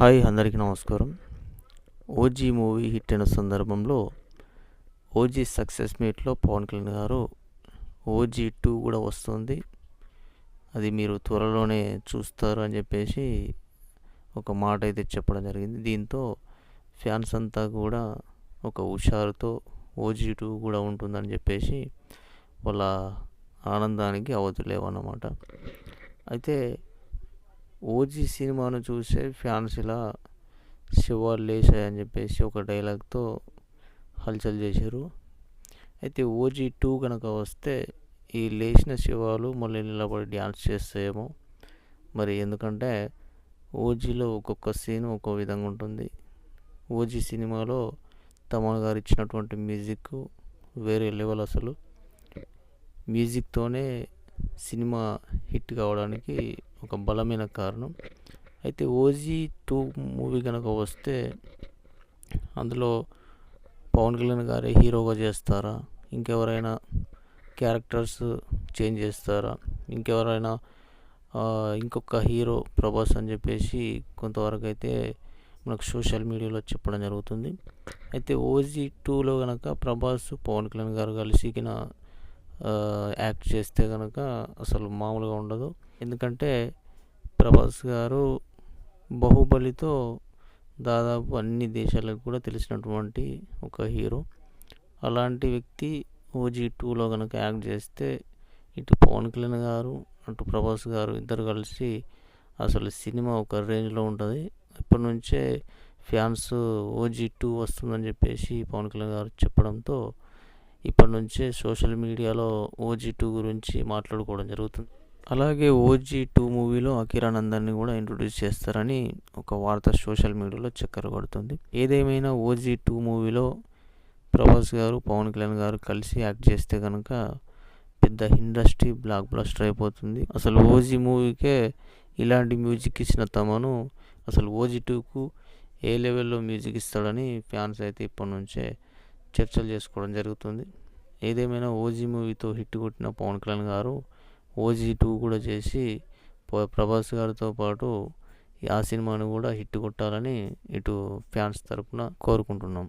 Hi అందరికీ నమస్కారం. OG movie hit అయిన సందర్భంలో ఓజీ సక్సెస్ మీట్లో పవన్ కళ్యాణ్ గారు ఓజీ టూ కూడా వస్తుంది. అది మీరు త్వరలోనే చూస్తారు అని చెప్పేసి ఒక మాట అయితే చెప్పడం జరిగింది. దీంతో ఫ్యాన్స్ అంతా కూడా ఒక హుషారుతో ఓజీ టూ కూడా ఉంటుందని చెప్పేసి వాళ్ళ ఆనందానికి అవతులేవన్నమాట అయితే ఓజీ సినిమాను చూసే ఫ్యాన్స్ ఇలా శివాలు లేచాయని చెప్పేసి ఒక డైలాగ్తో హల్చల్ చేశారు. అయితే ఓజీ టూ కనుక వస్తే ఈ లేచిన శివాలు మళ్ళీ నిలబడి డ్యాన్స్ చేస్తాయేమో. మరి ఎందుకంటే ఓజీలో ఒక్కొక్క సీన్ ఒక్కో విధంగా ఉంటుంది. ఓజీ సినిమాలో తమన్ గారు ఇచ్చినటువంటి మ్యూజిక్ వేరే లెవెల్ అసలు. మ్యూజిక్తోనే సినిమా హిట్ కావడానికి ఒక బలమైన కారణం. అయితే ఓజీ టూ మూవీ కనుక వస్తే అందులో పవన్ కళ్యాణ్ గారే హీరోగా చేస్తారా? ఇంకెవరైనా క్యారెక్టర్స్ చేంజ్ చేస్తారా? ఇంకెవరైనా ఇంకొక హీరో ప్రభాస్ అని చెప్పేసి కొంతవరకు అయితే మనకు సోషల్ మీడియాలో చెప్పడం జరుగుతుంది. అయితే ఓజీ టూలో కనుక ప్రభాస్ పవన్ కళ్యాణ్ గారు కలిసికిన యాక్ట్ చేస్తే కనుక అసలు మామూలుగా ఉండదు. ఎందుకంటే ప్రభాస్ గారు బాహుబలితో దాదాపు అన్ని దేశాలకు కూడా తెలిసినటువంటి ఒక హీరో. అలాంటి వ్యక్తి ఓజీ టూలో కనుక యాక్ట్ చేస్తే ఇటు పవన్ కళ్యాణ్ గారు అటు ప్రభాస్ గారు ఇద్దరు కలిసి అసలు సినిమా ఒక రేంజ్లో ఉంటుంది. ఇప్పటి నుంచే ఫ్యాన్స్ ఓజీ టూ వస్తుందని చెప్పేసి పవన్ కళ్యాణ్ గారు చెప్పడంతో ఇప్పటి నుంచే సోషల్ మీడియాలో ఓజీ టూ గురించి మాట్లాడుకోవడం జరుగుతుంది. అలాగే ఓజీ టూ మూవీలో అకిరానందాన్ని కూడా ఇంట్రొడ్యూస్ చేస్తారని ఒక వార్త సోషల్ మీడియాలో చక్కర కొడుతుంది. ఏదేమైనా ఓజీ టూ మూవీలో ప్రభాస్ గారు పవన్ కళ్యాణ్ గారు కలిసి యాక్ట్ చేస్తే కనుక పెద్ద ఇండస్ట్రీ బ్లాక్ బ్లస్టర్ అయిపోతుంది. అసలు ఓజీ మూవీకే ఇలాంటి మ్యూజిక్ ఇచ్చిన తమను అసలు ఓజీ టూకు ఏ లెవెల్లో మ్యూజిక్ ఇస్తాడని ఫ్యాన్స్ అయితే ఇప్పటి నుంచే చర్చలు చేసుకోవడం జరుగుతుంది. ఏదేమైనా ఓజీ మూవీతో హిట్ కొట్టిన పవన్ కళ్యాణ్ గారు ఓజీ టూ కూడా చేసి ప్రభాస్ గారితో పాటు ఆ సినిమాను కూడా హిట్ కొట్టాలని ఇటు ఫ్యాన్స్ తరపున కోరుకుంటున్నాం.